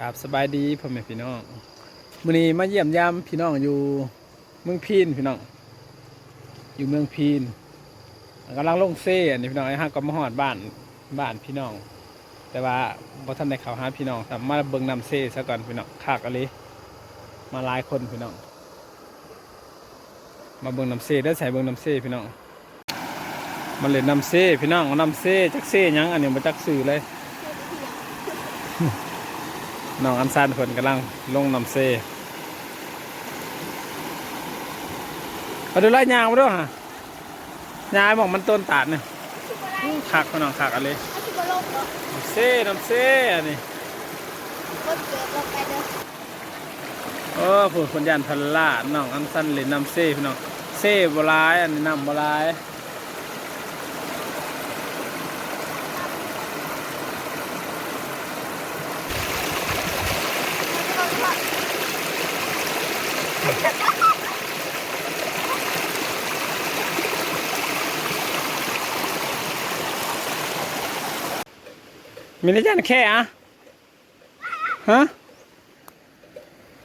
กับสบายดีพ่อแม่พี่น้องมื้อนี้มาเยี่ยมยามพี่น้องอยู่เมืองพีนพี่น้อง อยู่เมืองพีนกำลังลงเซ่อันนี้พี่น้องไอ้ห้าก็มาฮอดบ้านบ้านพี่น้อง แต่ว่าบ่ทันได้เข้าหาพี่น้องแต่มาเบิ่งน้ำเซ่ซะก่อนพี่น้องคักอะไรมาหลายคนพี่น้อง มาเบิ่งน้ำเซ่ได้ใส่เบิ่งน้ำเซ่พี่น้องมาเล่นน้ำเซ่พี่น้องเอาน้ำเซ่จักเซ่ยังอันนี้มาจักสื่อเลย น้องอันซันเพิ่นกำลังลงน้ำเซ่เอาดูไล่ยางมาด้วยฮะยางบอกมันต้นตาดเนี่ยขักน้องขักอะไรเนาะน้ำเซ่น้ำเซ่อันนี้เอโอ้ผู้คนยันพันล่าน้องอันซันเล่นน้ำเซ่พี่น้องเซ่บลายอันนี้น้ำบลาย มีนายยันแค่อะฮะ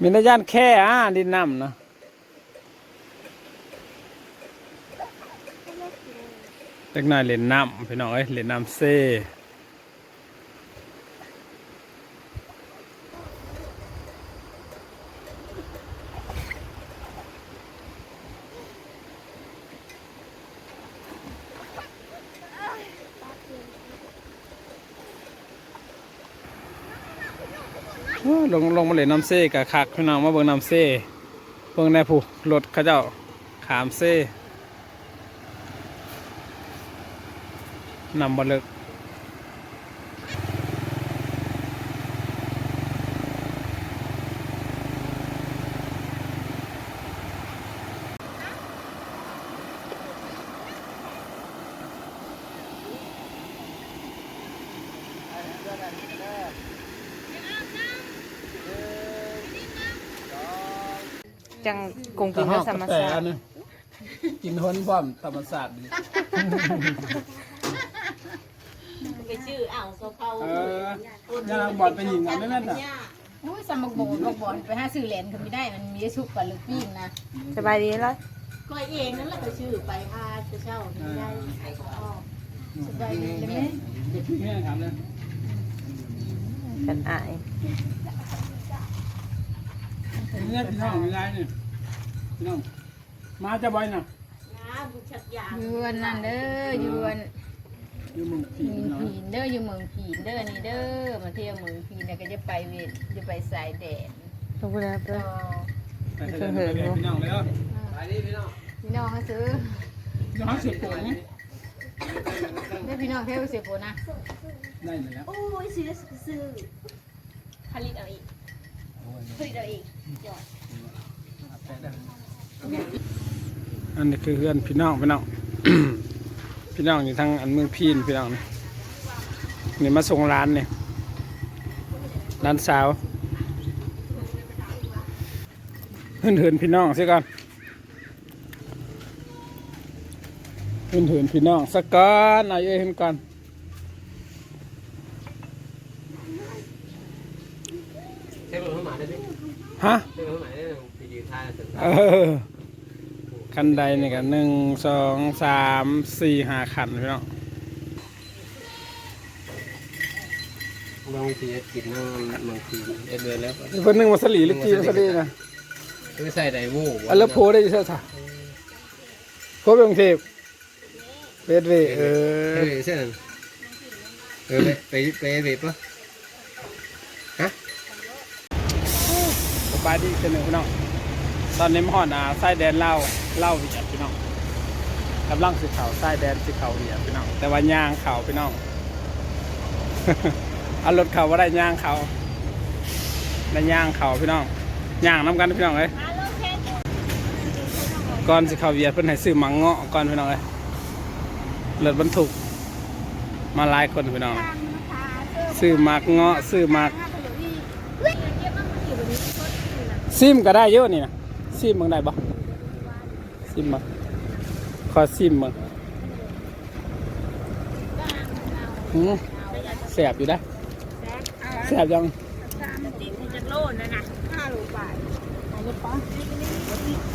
มีนายยันแค่อะดินน้ำนะเล็กน้อยเล่นน้ำพี่น้องเอ้ยเล่นน้ำเซ่ ลงลงมาเล่นน้ำเซ่กับคักพี่น้องมาเบิ่งน้ำเซ่เบิ่งแน่ผู้รถเขาเจ้าขามเซ่นำบเลิก จังกงกินกับธรรมศาสตร์นี่กินห้นพร้อมธรรมศาสตร์ดีไปชื่ออ่าวเขาเขาเออย่างบอลไปยิงกันไม่แม่นอะอุ้ยสมบักโบนบักบอลไปหาซื้อเหรียญเขาไม่ได้มันมีได้ชุกกับลูกปิ้งนะสบายดีแล้วก็เองนั่นแหละไปชื่อไปพาจะเช่าไม่ได้ไอ้ของพ่อสบายดีเลยไหมเด็กพี่แม่ถามเลยกันอาย เนี่ยพี่น้องมีไรนี่พี่น้องมาจะบ่อยน่ะน้ำบุชักยางอยวนนั่นเด้ออยวนอยู่เมึงผีเมืองเนาะผีนเด้ออยู่เมืองผีนเด้อนี่เด้อมาเที่ยวเมืองผีนแล้วก็จะไปเวทจะไปสายแดดขอบคุณครับต่อไปเถอะไปเถอะพี่น้องเลยเนาะพี่น้องเขาซื้อน้องเสียโกงนี่ได้พี่น้องเที่ยวเสียโปนะได้เลยแล้วโอ้ยซื้อซื้อผลิตเอาอีกผลิตเอันนี้คือเพื่อนพี่น้องพี่น้องพี่น้องอยู่ทางอันเมืองพีนพี่น้องนี่นี่มาส่งร้านเนี่ยร้านสาวเหินเหินพี่น้องสิก่อนเหินเหินพี่น้องสักก่อนเอาเอ้ยเห็นก่อน เทปลงมาได้ไหม ฮะเทปลงมาได้ไปยืนท่าสุดเออคันใดนี่กันหนึ่งสองสามสี่ห้าขันพี่น้องบางทีกินน้ำบางทีเอ็ดเดือนแล้วเพิ่นหนึ่งมาสลีหรือจีมาสลีนะก็ใส่ไดโม่อันแล้วโพได้ยังไงซะโพไปกรุงเทพเวทเวเอเอออเส้นเออไปไปไปปะฮะ บายดีเสนอพี่น้องตอนนี้มหอดอ่าไส้แดนเล่าเล่าเวียพี่น้องกำลังสิเขาไส้แดนสิเขาเวียพี่น้องแต่ว่าย่างเขาพี่น้องเอารถเขาว่าได้ย่างเขาได้ย่างเขาพี่น้องย่างน้ำกันพี่น้องเลยก่อนสิเขาเวียเพิ่นให้ซื้อมังเงาะก่อนพี่น้องเลยรถบรรทุกมาหลายคนพี่น้องซื้อมักเงาะซื้อมัก ซิมก็ได้เยอะนี่นะซิมมึงได้บ่ซิมมาขอซิมมึงหืมแสบอยู่ได้แสบยังสามติดจากโลนั่นนะห้าโลบาทอันนี้ป้อ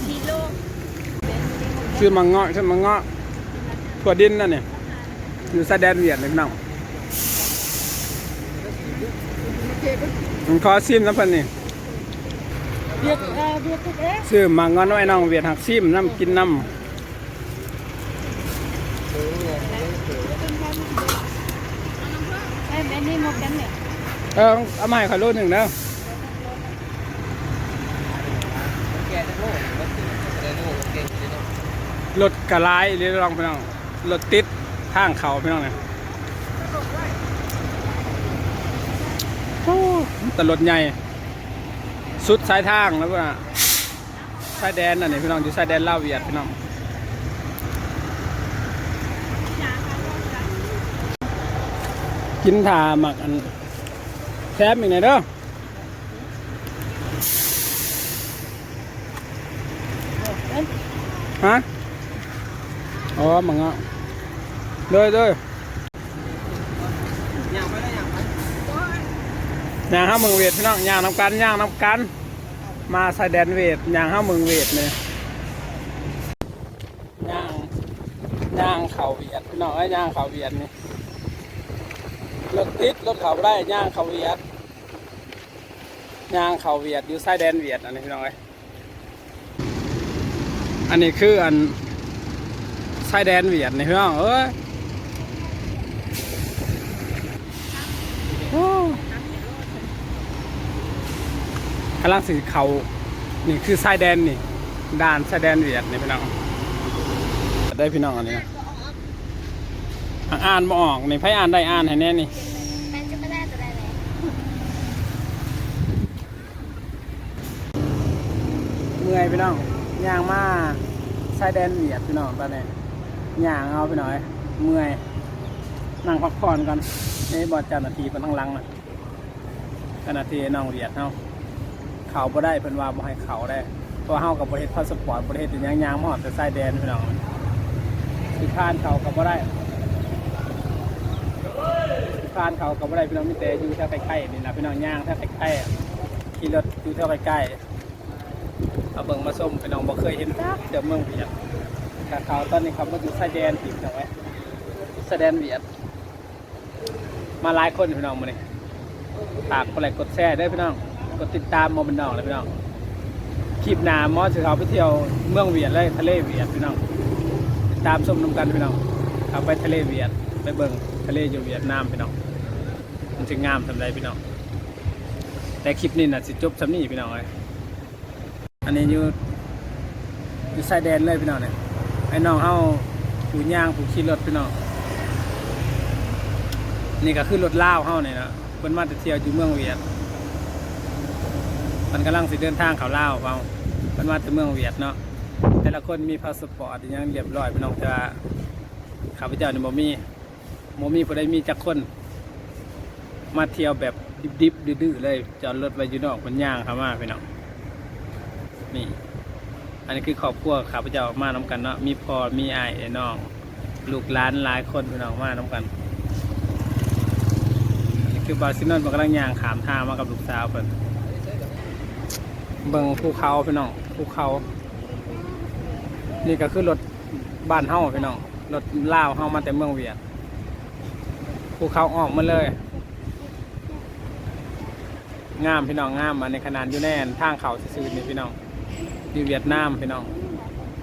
สี่โลชื่อมังเงาะชื่อมังเงาะถั่วดินนั่นเนี่ยอยู่ชายแดนเวียดเลยพี่น้องผมขอซิมน้ำเพันนี่ เบียดเออเบียดเอ๊ะซื้อมังเงาะน้อยน้องเวียดหักซิมน้ำกินน้เอ้ยแบบนี้หมดกันเนี่ยำเออเอามาให้ขอยโลหนึ่งเด้อแกจะโลกรถจะโลกเก่งจะโลกรถกระไรเรียกร้องพี่น้องรถติดทางเขาพี่น้องเนี่ยโอ้แต่รถใหญ่ สุดสายทางแล้วก็สายแดนน่ะนี่พี่น้องอยู่สายแดนลาวเวียดพี่น้องกินถาหมักอันแซมอีกไหนอยเด้อฮะอ๋อมังอะเลยเลยย่างไปได้ย่างไป ย่างห้ามืองเวทพี่น้องย่างน้ำกันย่างน้ำกัน มาสายแดนเวทย่างห้ามืองเวทเนี่ยย่างย่างเขาเวียดพี่น้องไอ้ย่างเขาเวียดนี่รถติดรถเขาได้ย่างเขาเวียดย่างเขาเวียดอยู่สายแดนเวียดอันนี้พี่น้องเอ้อันนี้คืออันสายแดนเวียดนี่พี่น้องเอ้ยโอ้ กำลังสีเขานี่คือชายแดนนี่ด่านชายแดนเวียดนี่พี่น้องได้พี่น้องอันนี้นะอ่านบ่ออกนี่ไพ่อ่านได้อ่านให้แน่นี่แม่จะไม่ได้จะได้เลยเมื่อยพี่น้องย่างมาชายแดนเวียดพี่น้องตอนนี้ย่างเอาไปหน่อย เมื่อยนั่งพักผ่อนก่อนนี่บอดจานาทีเป็นทั้งลังนะจานาทีน้องเวียดเนาะ เขาบ่ได้เพิ่นว่าบ่ให้เขาได้เพราะเฮากับประเทศพาสปอร์ตประเทศเป็นยางยางมาฮอดแต่ชายแดนพี่น้องสิผ่านเขาก็บ่ได้สิผ่านเขาก็บ่ได้พี่น้องมีแต่อยู่แถวใกล้ๆนี่นะพี่น้องย่างแถวใกล้ๆขี่รถอยู่แถวใกล้ๆเอาเบิ่งมาส้มพี่น้องบ่เคยเห็นจักเดี๋ยวเมืองเวียดแต่เขาตอนนี้เขามาอยู่ชายแดนอีกจังไว้ชายแดนเวียดมาหลายคนพี่น้องมาเนี่ยฝากกดไลค์กดแชร์ด้วยพี่น้อง กดติดตามมอเป็นน้องเลยพี่น้องคลิปหนามอสเขาไปเที่ยวเมืองเวียดเลยทะเลเวียดพี่น้องติดตามชมน้ำกันพี่น้องเขาไปทะเลเวียดไปเบิ่งทะเลอยู่เวียดนามพี่น้องมันถึงงามทำไรพี่น้องแต่คลิปนี้น่ะสิจบสำนี่พี่น้องเลยอันนี้อยู่อยู่ชายแดนเลยพี่น้องเนี่ยไอ้น้องเฮาผู้ย่างผู้ขี่รถพี่น้องนี่ก็คือรถล่าวเฮาเนี่ยนะเพิ่นมาต่เที่ยวอยู่เมืองเวียด มันกำลังสิเดินทางเขาล่าเปล่าเพิ่นมาแต่เมืองเวียดเนาะแต่ละคนมีพาสปอร์ตยังเรียบร้อยพี่น้องแต่ว่าข้าพเจ้านี่บ่มีบ่มีผู้ใดมีจักคน มาเที่ยวแบบดิบๆดื้อๆเลยจอดรถไว้อยู่นอกมันย่างเข้ามาพี่น้องนี่อันนี้คือครอบครัวข้าพเจ้ามานํกันเนาะมีพ่อมีอ้ายไอ้น้องลูกหลานหลายคนพี่น้องมานํกันนี่คือบาซินอนมันกำลังย่างขามทามากับลูกสาวเพิ่น เบิ่งภูเขาพี่น้องภูเขา นี่ก็คือรถบ้านเฮาพี่น้องรถลาวเฮามาแต่เมืองเวียดภูเขาออกมาเลย งามพี่น้องงามอันในขนาดอยู่แน่นทางเขาซื่อๆนี่พี่น้องอยู่เวียดนามพี่น้อง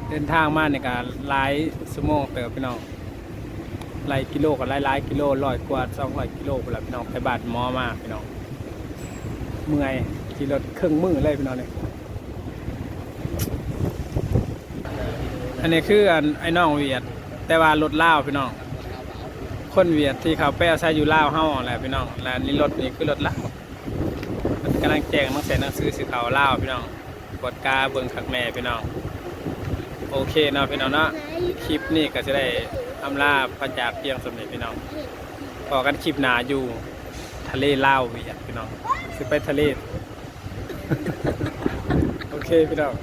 เดินทางมาในการหลายชั่วโมงเติบพี่น้องหลายกิโลกับหลายหลายกิโลร้อยกว่าสองร้อยกิโลไปแล้วพี่น้องไปบาดหมอมากพี่น้องเมื่อย ขี่รถเครื่องมือเลยพี่น้องเนี่ยอันนี้คืออันไอ้น้องเวียด แต่ว่ารถล่าวพี่น้อง คนเวียดที่เขาไปเอาใช้อยู่ล่าวเฮาแหละพี่น้องและนี่รถนี่คือรถล่าวมันกำลังแจ้งต้องเซ็นหนังสือสื่อเขาวล่าวพี่น้องกดกาเบิ่งขักแม่พี่น้อง โอเคเนาะพี่น้องเนาะคลิปนี้ก็จะได้อำลาพระจากเพียงสำเร็จพี่น้องพอกันคลิปหนาอยู่ทะเลลาวเวียดพี่น้องคือไปทะเล โอเคพี่น้อง